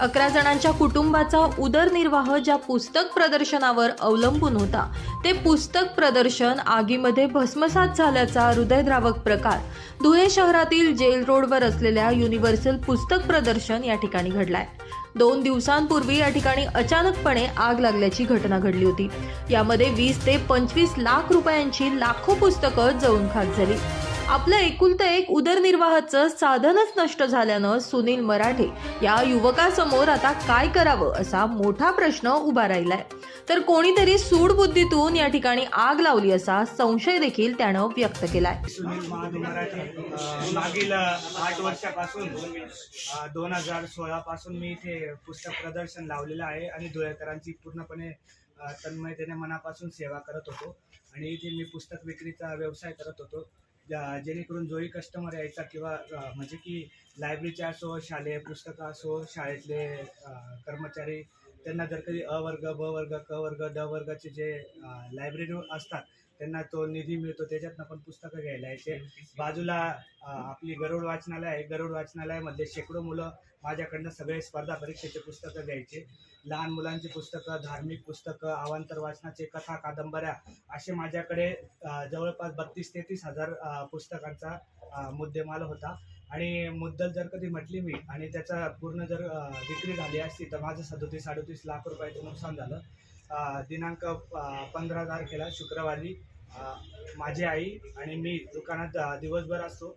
अकरा जणांच्या कुटुंबाचा उदरनिर्वाह ज्या पुस्तक प्रदर्शनावर अवलंबून होता ते पुस्तक प्रदर्शन आगीमध्ये भस्मसात झाल्याचा हृदयद्रावक प्रकार धुळे शहरातील जेल रोडवर असलेल्या युनिव्हर्सल पुस्तक प्रदर्शन या ठिकाणी घडलाय. दोन दिवसांपूर्वी या ठिकाणी अचानकपणे आग लागल्याची घटना घडली होती. यामध्ये वीस ते पंचवीस लाख रुपयांची लाखो पुस्तकं जळून खाक झाली. आपलं एकुलतं एक उदरनिर्वाहाचं साधनच नष्ट झाल्यानं सुनील मराठे या युवकासमोर आता काय करावं असा मोठा प्रश्न उभा राहिलाय. तर कोणीतरी सूडबुद्धीतून या ठिकाणी आग लावली असा संशय देखील त्यानं व्यक्त केलाय. सुनील मराठे मागील आठ वर्षापासून दोन हजार सोळा पासून मी इथे पुस्तक प्रदर्शन लावलेलं आहे आणि धुळेकरांची पूर्णपणे तन्मयतेने मनापासून सेवा करत होतो. आणि इथे मी पुस्तक विक्रीचा व्यवसाय करत होतो. जेणेकरून जोही कस्टमर यायचा किंवा म्हणजे की लायब्ररीचे असो शालेय पुस्तकं असो शाळेतले कर्मचारी त्यांना जर कधी अ वर्ग ब वर्ग क वर्ग ड वर्गाचे जे लायब्ररी असतात त्यांना तो निधी मिळतो त्याच्यातनं पण पुस्तकं घ्यायला यायचे. बाजूला आपली गरुड वाचनालय आहे. गरुड वाचनालयामध्ये शेकडो मुलं माझ्याकडनं सगळे स्पर्धा परीक्षेचे पुस्तकं घ्यायचे. लहान मुलांची पुस्तकं धार्मिक पुस्तकं अवांतर वाचनाचे कथा कादंबऱ्या असे माझ्याकडे जवळपास बत्तीस तेहतीस हजार पुस्तकांचा मुद्देमाल होता. आणि मुद्दल जर कधी म्हटली मी आणि त्याचा पूर्ण जर विक्री झाली असती तर माझं सदोतीस अडोतीस लाख रुपयाचं नुकसान झालं. दिनांक पंधरा तारखेला शुक्रवारी माझी आई आणि मी दुकानात दिवसभर असतो.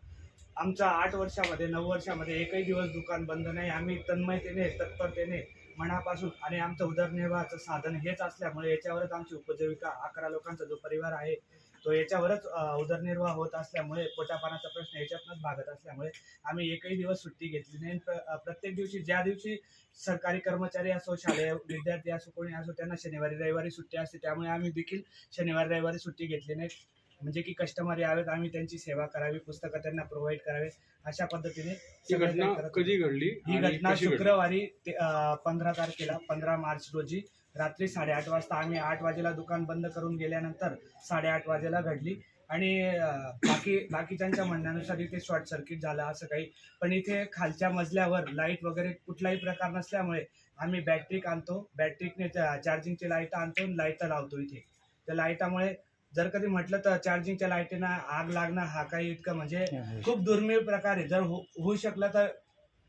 आमच्या आठ वर्षामध्ये नऊ वर्षामध्ये एकही दिवस दुकान बंद नाही. आम्ही तन्मयतेने तत्परतेने मनापासून आणि आमचं उदरनिर्वाहाचं साधन हेच असल्यामुळे याच्यावरच आमची उपजीविका अकरा लोकांचा जो परिवार आहे तो याच्यावरच उदरनिर्वाह होत असल्यामुळे पोटापाण्याचा प्रश्न याच्यातनंच भागत असल्यामुळे आम्ही एकही दिवस सुट्टी घेतली नाही. प्रत्येक दिवशी ज्या दिवशी सरकारी कर्मचारी असो शालेय विद्यार्थी असो कोणी असो त्यांना शनिवारी रविवारी सुट्टी असते. त्यामुळे आम्ही देखील शनिवारी रविवारी सुट्टी घेतली नाही. म्हणजे की कस्टमर यावेत आम्ही त्यांची सेवा करावी पुस्तकं त्यांना प्रोव्हाइड करावे अशा पद्धतीने ही घटना कधी घडली ही घटना? शुक्रवारी पंधरा तारखेला पंधरा मार्च रोजी रात्री साडेआठ वाजता आम्ही आठ वाजेला दुकान बंद करून गेल्यानंतर साडेआठ वाजेला घडली. आणि बाकी बाकीच्यांच्या म्हणण्यानुसार इथे शॉर्ट सर्किट झालं असं काही. पण इथे खालच्या मजल्यावर लाइट वगैरे कुठलाही प्रकार नसल्यामुळे आम्ही बॅटरी आणतो. बॅटरीने चार्जिंगची लाइट आणतो लाइट लावतो इथे. त्या लाईटामुळे जर कधी म्हटलं तर चार्जिंगच्या लाईटीनं आग लागणं हा काही इतकं म्हणजे खूप दुर्मिळ प्रकार आहे. जर हो- होऊ शकलं तर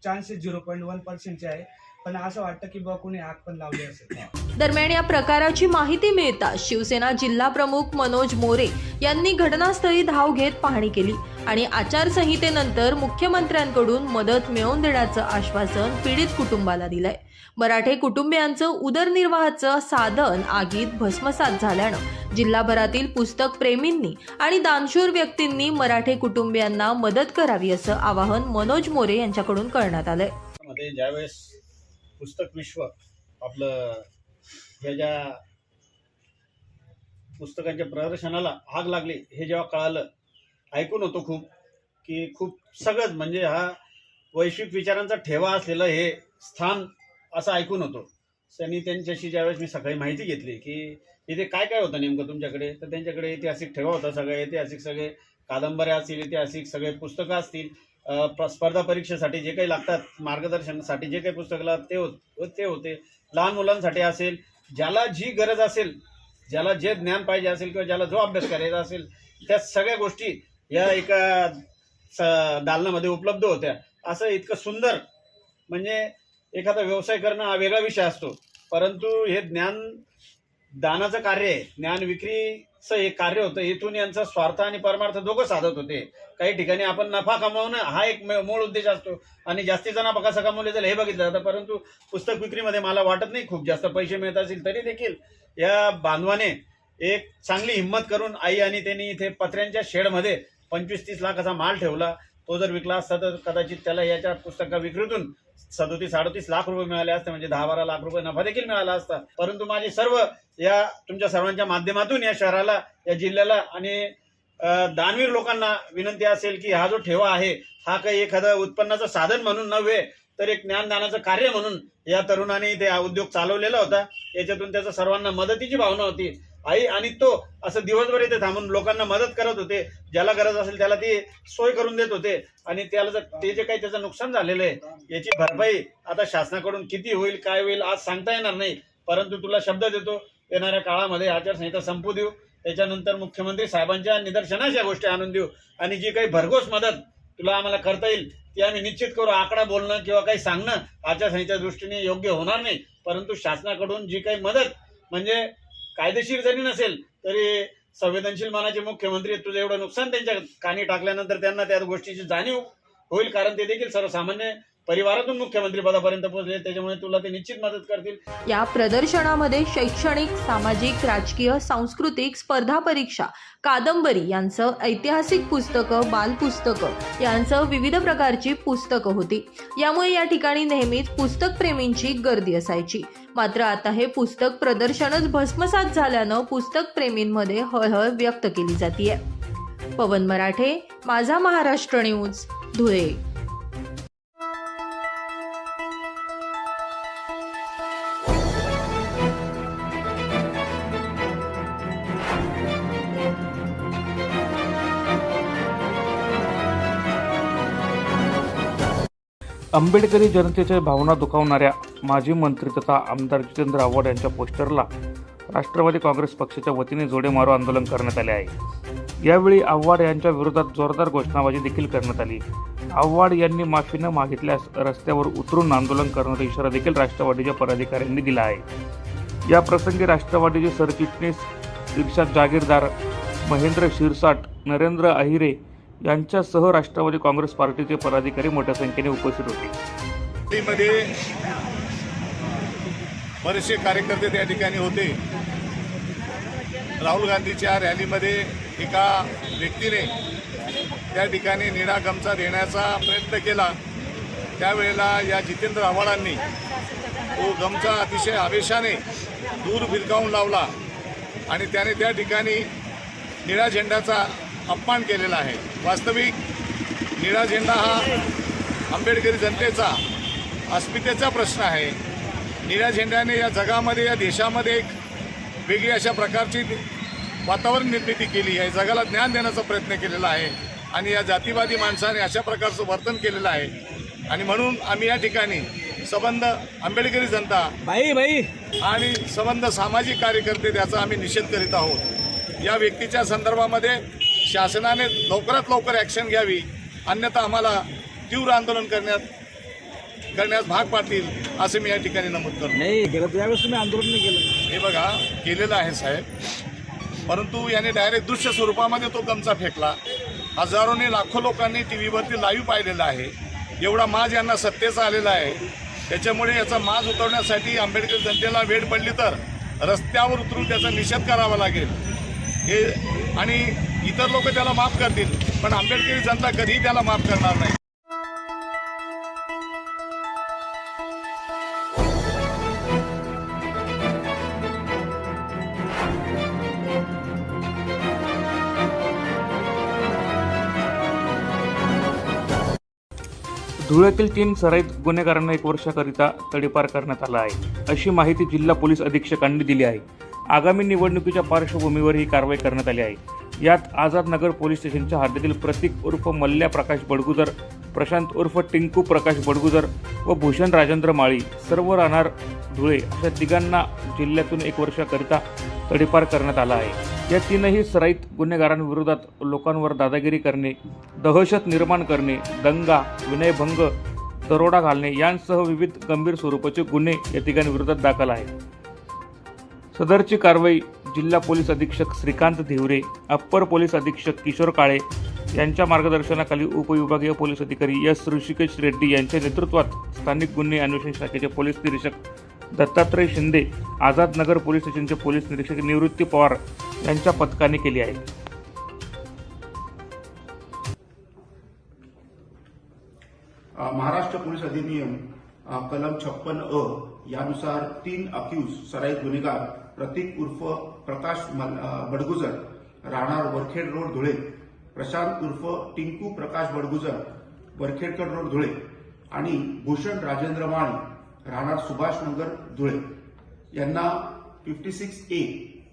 चान्सेस झिरो पॉईंट वन पर्सेंटचे आहे. पण असं वाटतं की बा कोणी आग पण लावली असेल. दरम्यान या प्रकाराची माहिती मिळताच शिवसेना जिल्हा प्रमुख मनोज मोरे यांनी घटनास्थळी धाव घेत पाहणी केली आणि आचारसंहितेनंतर मुख्यमंत्र्यांकडून मदत मिळवून देण्याचं आश्वासन पीडित कुटुंबाला दिलंय. मराठे कुटुंबियांचं उदरनिर्वाहाचं साधन आगीत भस्मसात झाल्यानं जिल्हाभरातील पुस्तक प्रेमींनी आणि दानशूर व्यक्तींनी मराठे कुटुंबियांना मदत करावी असं आवाहन मनोज मोरे यांच्याकडून करण्यात आलंय. ज्यावेळेस पुस्तक विश्व आपलं ह्या ज्या पुस्तकांच्या प्रदर्शनाला आग लागली हे जेव्हा कळालं ऐकून होतो खूप की खूप सगळंच म्हणजे हा वैश्विक विचारांचा ठेवा असलेलं हे स्थान असं ऐकून होतो. त्यांनी त्यांच्याशी ज्यावेळेस मी सकाळी माहिती घेतली की इथे काय काय होतं नेमकं तुमच्याकडे? तर त्यांच्याकडे ऐतिहासिक ठेवा होता सगळे ऐतिहासिक सगळे कादंबऱ्या असतील ऐतिहासिक सगळे पुस्तकं असतील स्पर्धा परीक्षेसाठी जे काही लागतात मार्गदर्शनासाठी जे काही पुस्तकं लागतात ते होत ते होते. लहान मुलांसाठी असेल ज्याला जी गरज असेल ज्याला जे ज्ञान पाहिजे असेल किंवा ज्याला जो अभ्यास करायचा असेल त्या सगळ्या गोष्टी या एका स- दालनामध्ये उपलब्ध होत्या. असं इतकं सुंदर म्हणजे एखादा व्यवसाय करणं हा वेगळा विषय असतो. परंतु हे ज्ञान दानाचं कार्य आहे. ज्ञान विक्री एक कार्य होतं. इथून यांचा स्वार्थ आणि परमार्थ दोघं साधत होते. काही ठिकाणी आपण नफा कमावणं हा एक म- मूळ उद्देश असतो. आणि जास्तीचा नफा कसा कमवले जाईल हे बघितलं जातं. परंतु पुस्तक विक्रीमध्ये मला वाटत नाही खूप जास्त पैसे मिळत असतील तरी देखील या बांधवाने एक चांगली हिंमत करून आई आणि त्यांनी इथे पत्र्यांच्या शेडमध्ये पंचवीस तीस लाखाचा माल ठेवला. तो जर विकला असता तर कदाचित त्याला याच्या पुस्तका विक्रीतून सदोतीस साडोतीस लाख रुपये मिळाले असते म्हणजे दहा बारा लाख रुपये नफा देखील मिळाला असता. परंतु माझे सर्व या तुमच्या सर्वांच्या माध्यमातून या शहराला या जिल्ह्याला आणि दानवीर लोकांना विनंती असेल की हा जो ठेवा आहे हा काही एखादं उत्पन्नाचं साधन म्हणून नव्हे तर एक ज्ञानदानाचं कार्य म्हणून या तरुणाने ते उद्योग चालवलेला होता. याच्यातून त्याचं सर्वांना मदतीची भावना होती. आई आणि तो असं दिवसभर इथे थांबून लोकांना मदत करत होते. ज्याला गरज असेल त्याला ती सोय करून देत होते. आणि त्याला ते जे काही त्याचं नुकसान झालेलं आहे याची भरपाई आता शासनाकडून किती होईल काय होईल आज सांगता येणार नाही. परंतु तुला शब्द देतो येणाऱ्या काळामध्ये आचारसंहिता संपू देऊ. त्याच्यानंतर मुख्यमंत्री साहेबांच्या निदर्शनास या गोष्टी आणून देऊ. आणि जी काही भरघोस मदत तुला आम्हाला करता येईल ती आम्ही निश्चित करू. आकडा बोलणं किंवा काही सांगणं आचारसंहितेच्या दृष्टीने योग्य होणार नाही. परंतु शासनाकडून जी काही मदत म्हणजे कायदेशीर जरी नसेल तरी संवेदनशील मानाचे मुख्यमंत्री आहेत. तुझं एवढं नुकसान त्यांच्या कानी टाकल्यानंतर त्यांना त्या गोष्टीची जाणीव होईल कारण ते देखील सर्वसामान्य परिवारातून मुख्यमंत्री पदापर्यंत पोहोचले त्याच्यामुळे तुला ते निश्चित मदत करतील. या प्रदर्शनामध्ये शैक्षणिक सामाजिक राजकीय सांस्कृतिक स्पर्धा परीक्षा कादंबरी यांचं ऐतिहासिक पुस्तकं बालपुस्तकं यांचं विविध प्रकारची पुस्तकं होती. यामुळे या ठिकाणी नेहमीच पुस्तक प्रेमींची गर्दी असायची. मात्र आता हे पुस्तक प्रदर्शनच भस्मसात झाल्यानं पुस्तक प्रेमींमध्ये हळहळ व्यक्त केली जाते पवन मराठे माझा महाराष्ट्र न्यूज धुळे. आंबेडकरी जनतेच्या भावना दुखावणाऱ्या माजी मंत्री तथा आमदार जितेंद्र आव्हाड यांच्या पोस्टरला राष्ट्रवादी काँग्रेस पक्षाच्या वतीने जोडे मारो आंदोलन करण्यात आले आहे. यावेळी आव्हाड यांच्या विरोधात जोरदार घोषणाबाजी देखील करण्यात आली. आव्हाड यांनी माफी न मागितल्यास रस्त्यावर उतरून आंदोलन करण्याचा इशारा देखील राष्ट्रवादीच्या पदाधिकाऱ्यांनी दिला आहे. या प्रसंगी राष्ट्रवादीचे सरचिटणीस इर्षाद जागीरदार महेंद्र शिरसाट नरेंद्र अहिरे यांच्यासह राष्ट्रवादी काँग्रेस पार्टीचे पदाधिकारी मोठ्या संख्येने उपस्थित होते. बरेचसे कार्यकर्ते त्या ठिकाणी होते. राहुल गांधीच्या रॅलीमध्ये एका व्यक्तीने त्या ठिकाणी निळा गमचा देण्याचा प्रयत्न केला. त्यावेळेला या जितेंद्र आव्हाडांनी तो गमचा अतिशय आवेशाने दूर भिरकावून लावला आणि त्याने त्या ठिकाणी निळ्या झेंड्याचा अपमान केलेला आहे. वास्तविक निळा झेंडा हा आंबेडकरी जनतेचा अस्मितेचा प्रश्न आहे. निळ्या झेंड्याने या जगामध्ये या देशामध्ये एक वेगळी अशा प्रकारची वातावरण निर्मिती केली आहे. जगाला ज्ञान देण्याचा प्रयत्न केलेला आहे आणि या जातीवादी माणसाने अशा प्रकारचं वर्तन केलेलं आहे. आणि म्हणून आम्ही या ठिकाणी संबंध आंबेडकरी जनता भाई भाई. आणि संबंध सामाजिक कार्यकर्ते त्याचा आम्ही निषेध करीत आहोत. या व्यक्तीच्या संदर्भामध्ये शासनाने लवकरात लवकर ॲक्शन घ्यावी. अन्यथा आम्हाला तीव्र आंदोलन करण्यात करण्यास भाग पाडतील असे मी या ठिकाणी नमूद करतो. नाही गेलं त्यावेळेस तुम्ही आंदोलन नाही केलं. हे बघा केलेलं आहे साहेब. परंतु याने डायरेक्ट दृश्य स्वरूपामध्ये तो गमचा फेकला. हजारोने लाखो लोकांनी टी व्हीवरती लाईव्ह पाहिलेला आहे. एवढा माज यांना सत्तेचा आलेला आहे. त्याच्यामुळे याचा माज उतरवण्यासाठी आंबेडकर जनतेला वेळ पडली तर रस्त्यावर उतरून त्याचा निषेध करावा लागेल. हे आणि इतर लोक त्याला माफ करतील पण आंबेडकरी जनता कधीही त्याला माफ करणार नाही. धुळ्यातील तीन सराईत गुन्हेगारांना एक वर्षाकरिता तडीपार करण्यात आला आहे. अशी माहिती जिल्हा पोलीस अधीक्षकांनी दिली आहे. आगामी निवडणुकीच्या पार्श्वभूमीवर ही कारवाई करण्यात आली आहे. यात आझादनगर पोलीस स्टेशनच्या हद्दीतील प्रतीक उर्फ मल्ल्या प्रकाश बडगुजर प्रशांत उर्फ टिंकू प्रकाश बडगुजर व भूषण राजेंद्र माळी सर्व राहणार धुळे अशा तिघांना जिल्ह्यातून एक वर्षाकरिता तडीपार करण्यात आला आहे. या तीनही सराईत गुन्हेगारांविरोधात लोकांवर दादागिरी करणे दहशत निर्माण करणे दंगा विनयभंग दरोडा घालणे यांसह विविध गंभीर स्वरूपाचे गुन्हे या तिघांविरोधात दाखल आहेत. सदरची कारवाई जिल्हा पोलीस अधीक्षक श्रीकांत धिवरे अप्पर पोलीस अधीक्षक किशोर काळे यांच्या मार्गदर्शनाखाली उपविभागीय पोलीस अधिकारी एस ऋषिकेश रेड्डी यांच्या नेतृत्वात स्थानिक गुन्हे अन्वेषण शाखेचे पोलीस निरीक्षक दत्तात्रय शिंदे आझाद नगर पोलीस स्टेशनचे पोलीस निरीक्षक निवृत्ती पवार यांच्या पथकाने केली आहे. महाराष्ट्र पोलीस अधिनियम कलम छप्पन अ यानुसार तीन अक्यूज सराईत गुन्हेगार प्रतीक उर्फ प्रकाश बडगुजर राहणार वरखेड रोड धुळे प्रशांत उर्फ टिंकू प्रकाश बडगुजर वरखेडकर रोड धुळे आणि भूषण राजेंद्र माळी राहणार सुभाष नगर धुळे. यांना fifty six A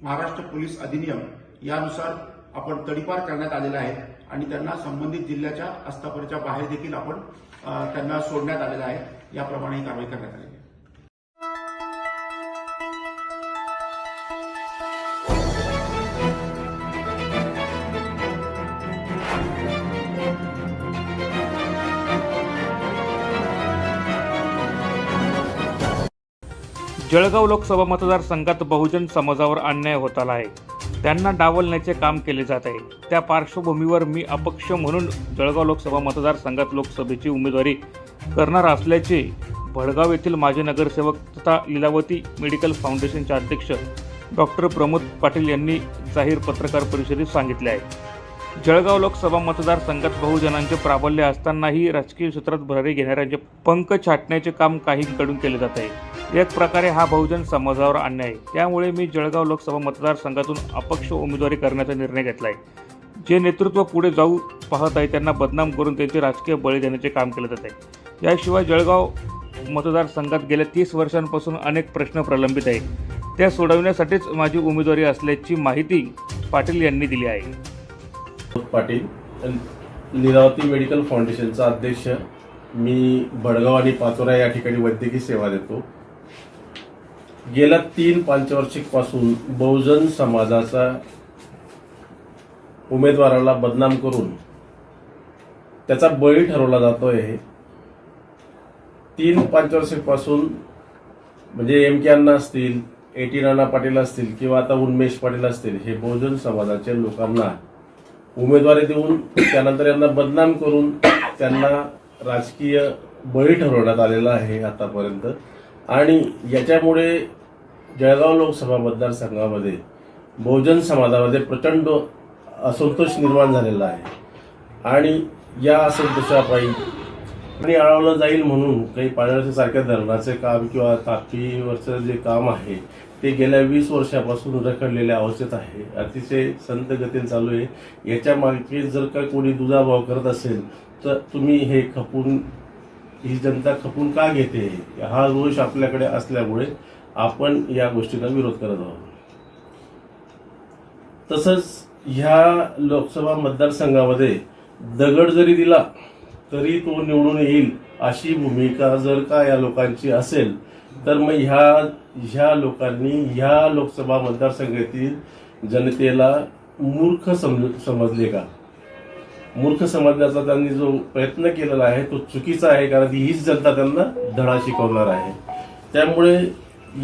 Maharashtra police अधिनियम यानुसार आपण तडीपार करण्यात आलेला आहे आणि त्यांना संबंधित जिल्ह्याच्या आस्थापनेच्या बाहेर देखील आपण त्यांना सोडण्यात आलेलं आहे. याप्रमाणे ही कारवाई करण्यात आली. जळगाव लोकसभा मतदारसंघात बहुजन समाजावर अन्याय होत आला आहे. त्यांना डावलण्याचे काम केले जात आहे. त्या पार्श्वभूमीवर मी अपक्ष म्हणून जळगाव लोकसभा मतदारसंघात लोकसभेची उमेदवारी करणार असल्याचे भडगाव येथील माजी नगरसेवक तथा लीलावती मेडिकल फाउंडेशनचे अध्यक्ष डॉक्टर प्रमोद पाटील यांनी जाहीर पत्रकार परिषदेत सांगितले आहे. जळगाव लोकसभा मतदारसंघात बहुजनांचे प्राबल्य असतानाही राजकीय क्षेत्रात भरारी घेणाऱ्यांचे पंख छाटण्याचे काम काहींकडून केले जात आहे. एक प्रकारे हा बहुजन समाजावर अन्याय. आहे त्यामुळे मी जळगाव लोकसभा मतदारसंघातून अपक्ष उमेदवारी करण्याचा निर्णय घेतला आहे जे नेतृत्व पुढे जाऊ पाहत आहे त्यांना बदनाम करून त्यांचे राजकीय बळी देण्याचे काम केले जात आहे. याशिवाय जळगाव मतदारसंघात गेल्या तीस वर्षांपासून अनेक प्रश्न प्रलंबित आहेत. त्या सोडवण्यासाठीच माझी उमेदवारी असल्याची माहिती पाटील यांनी दिली आहे. पाटील लीलावती मेडिकल फाउंडेशनचा अध्यक्ष. मी भडगाव आणि पाचोरा या ठिकाणी वैद्यकीय सेवा देतो. गेल्या तीन पासून बहुजन समाजाचा उमेदवाराला बदनाम करून त्याचा बळी ठरवला जातोय तीन पासून म्हणजे एम के अण्णा असतील ए टी नाना पाटील असतील किंवा आता उन्मेष पाटील असतील हे बहुजन समाजाच्या लोकांना उमेदवारी देऊन त्यानंतर यांना बदनाम करून त्यांना राजकीय बळी ठरवण्यात आलेला आहे आतापर्यंत. आणि याच्यामुळे जळगाव लोकसभा मतदारसंघामध्ये बहुजन समाजामध्ये प्रचंड असंतोष निर्माण झालेला आहे. आणि या असंतोषापायी आणि अडवलं जाईल म्हणून काही पाण्यासारख्या धरणाचे काम किंवा तापीवरचं जे काम आहे ते गेल्या वीस वर्षापासून रखडलेल्या अवस्थेत आहे. अतिशय संत गतीने चालू आहे. याच्या मागे जर का कोणी दुजाभाव करत असेल तर तुम्ही हे खपून ही जनता खपून का घेते? हा रोष आपल्याकडे असल्यामुळे आपण या गोष्टीला विरोध करत आहोत. तसंच ह्या लोकसभा मतदारसंघामध्ये दगड जरी दिला तरी तो निवडून येईल अशी भूमिका जर का या लोकांची असेल तर मग ह्या ह्या लोकांनी ह्या लोकसभा मतदारसंघातील जनतेला मूर्ख समज समजले का? मूर्ख समजण्याचा त्यांनी जो प्रयत्न केलेला आहे तो चुकीचा आहे कारण हीच जनता त्यांना धडा शिकवणार आहे. त्यामुळे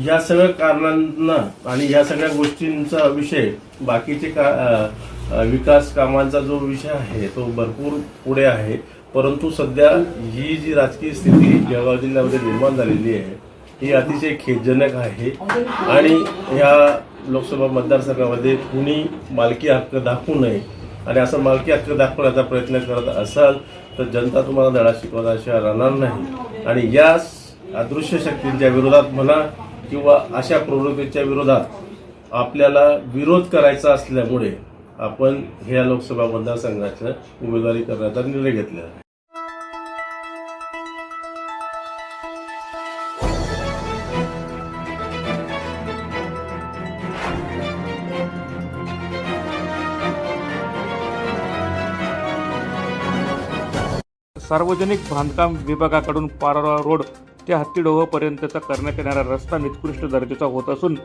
या सगळ्या कारणांना आणि या सगळ्या गोष्टींचा विषय बाकीचे का विकास कामांचा जो विषय आहे तो भरपूर पुढे आहे. परंतु सध्या ही जी राजकीय स्थिती जळगाव जिल्ह्यामध्ये निर्माण झालेली आहे ही अतिशय खेदजनक आहे. आणि ह्या लोकसभा मतदारसंघामध्ये कुणी मालकी हक्क दाखवू नये आणि असं मालकी हक्क दाखवण्याचा प्रयत्न करत असाल तर जनता तुम्हाला धडा शिकवल्याशिवाय राहणार नाही. आणि या अदृश्य शक्तींच्या विरोधात म्हणा किंवा अशा प्रवृत्तीच्या विरोधात आपल्याला विरोध करायचा असल्यामुळे आपण ह्या लोकसभा मतदारसंघाच्या उमेदवारी करण्याचा निर्णय घेतलेला आहे. सार्वजनिक बांधकाम विभागाकडून पारोरा रोड ते हत्तीडोहपर्यंतचा करण्यात येणारा रस्ता निकृष्ट दर्जाचा होत असून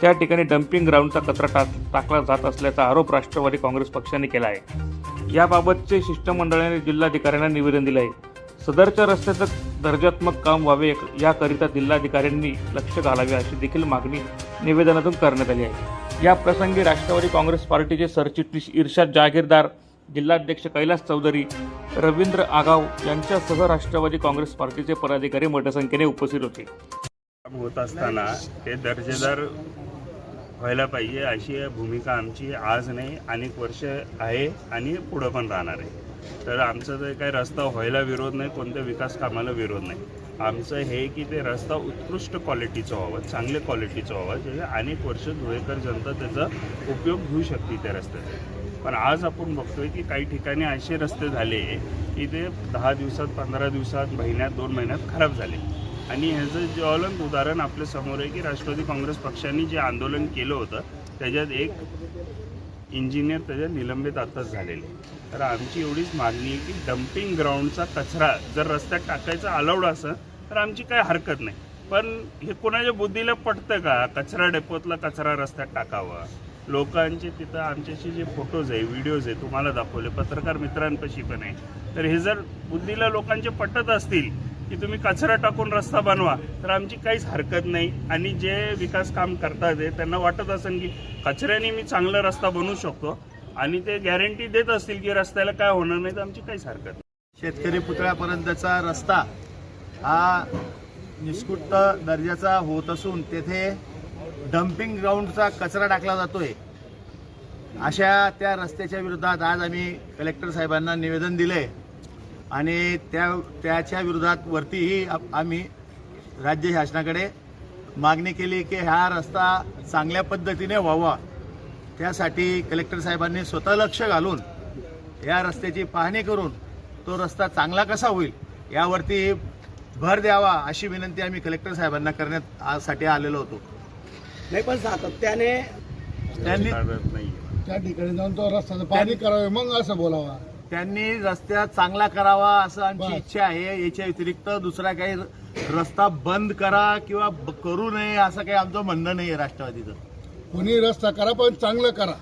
त्या ठिकाणी डम्पिंग ग्राउंडचा कचरा टाक टाकला जात असल्याचा आरोप राष्ट्रवादी काँग्रेस पक्षाने केला आहे. याबाबतचे शिष्टमंडळाने जिल्हाधिकाऱ्यांना निवेदन दिले आहे सदरच्या रस्त्याचं दर्जात्मक काम व्हावे याकरिता जिल्हाधिकाऱ्यांनी लक्ष घालावे अशी देखील मागणी निवेदनातून करण्यात आली आहे. या प्रसंगी राष्ट्रवादी काँग्रेस पार्टीचे सरचिटणीस इर्शाद जागीरदार जिल्हाध्यक्ष कैलास चौधरी रवींद्र आगाव यांच्यासह राष्ट्रवादी काँग्रेस पार्टीचे पदाधिकारी मोठ्या संख्येने उपस्थित होते. काम होत असताना ते दर्जेदार व्हायला पाहिजे अशी भूमिका आमची आज नाही अनेक वर्ष आहे आणि पुढं पण राहणार आहे. तर आमचं जे काही रस्ता व्हायला विरोध नाही कोणत्या विकास कामाला विरोध नाही. आमचं हे की ते रस्ता उत्कृष्ट क्वालिटीचं व्हावं चांगल्या क्वालिटीचं व्हावं जे अनेक वर्ष धुळेकर जनता त्याचा उपयोग घेऊ शकते त्या रस्त्याचा. पण आज आपण बघतोय की काही ठिकाणी असे रस्ते झाले की ते दहा दिवसात पंधरा दिवसात महिन्यात दोन महिन्यात खराब झाले. आणि ह्याचं ज्वलंत उदाहरण आपल्यासमोर आहे की राष्ट्रवादी काँग्रेस पक्षाने जे आंदोलन केलं होतं त्याच्यात एक इंजिनियर त्याच्यात निलंबित आताच झालेले. तर आमची एवढीच मागणी आहे की डम्पिंग ग्राउंडचा कचरा जर रस्त्यात टाकायचा अलाउड असं तर आमची काही हरकत नाही. पण हे कोणाच्या बुद्धीला पटतं का कचरा डेपोतला कचरा रस्त्यात टाकावा? लोकांचे तिथं आमच्याशी जे फोटोज आहे व्हिडिओज आहे तुम्हाला दाखवले. पत्रकार मित्रांपाशी पण आहे. तर हे जर बुद्धीला लोकांचे पटत असतील की तुम्ही कचरा टाकून रस्ता बनवा तर आमची काहीच हरकत नाही. आणि जे विकास काम करतात आहे त्यांना वाटत असेल की कचऱ्याने मी चांगला रस्ता बनवू शकतो. आणि ते गॅरंटी देत असतील की रस्त्याला काय होणार नाही तर आमची काहीच हरकत नाही. शेतकरी पुतळ्यापर्यंतचा रस्ता हा निष्कृत दर्जाचा होत असून तेथे डम्पिंग ग्राउंडचा कचरा टाकला जातोय. अशा त्या रस्त्याच्या विरोधात आज आम्ही कलेक्टर साहेबांना निवेदन दिले आणि त्या त्याच्या विरोधात वरतीही आम्ही राज्य शासनाकडे मागणी केली की हा रस्ता चांगल्या पद्धतीने व्हावा. त्यासाठी कलेक्टर साहेबांनी स्वतः लक्ष घालून या रस्त्याची पाहणी करून तो रस्ता चांगला कसा होईल यावरती भर द्यावा अशी विनंती आम्ही कलेक्टर साहेबांना करण्यात साठी आलेलो होतो. नाही पण सातत्याने त्यांनी त्या ठिकाणी जाऊन तो रस्त्याचं पाणी करावे मग असं बोलावा. त्यांनी रस्त्यात चांगला करावा असं आमची. इच्छा आहे. याच्या व्यतिरिक्त दुसरा काही रस्ता बंद करा किंवा ब- करू नये असं काही आमचं म्हणणं नाही आहे राष्ट्रवादीचं. कोणी रस्ता करा पण चांगलं करा.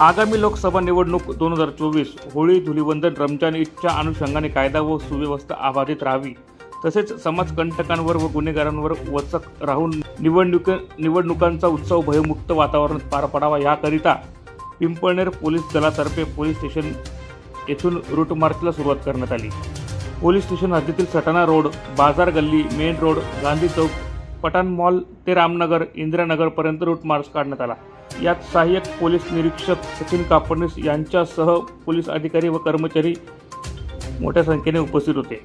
आगामी लोकसभा निवडणूक दोन हजार चोवीस होळी धुलीवंदन रमजान ईदच्या अनुषंगाने कायदा व सुव्यवस्था अबाधित राहावी. तसेच समाजकंटकांवर व गुन्हेगारांवर वचक राहून निवडणुक निवडणुकांचा उत्सव भयमुक्त वातावरणात पार पडावा याकरिता पिंपळनेर पोलीस दलातर्फे पोलीस स्टेशन येथून रूट मार्चला सुरुवात करण्यात आली. पोलीस स्टेशन हद्दीतील सटाणा रोड बाजार गल्ली मेन रोड गांधी चौक पठाण मॉल ते रामनगर इंदिरानगरपर्यंत रूट मार्च काढण्यात आला. यात सहाय्यक पोलीस निरीक्षक सचिन कापडणीस यांच्यासह पोलीस अधिकारी व कर्मचारी मोठ्या संख्येने उपस्थित होते.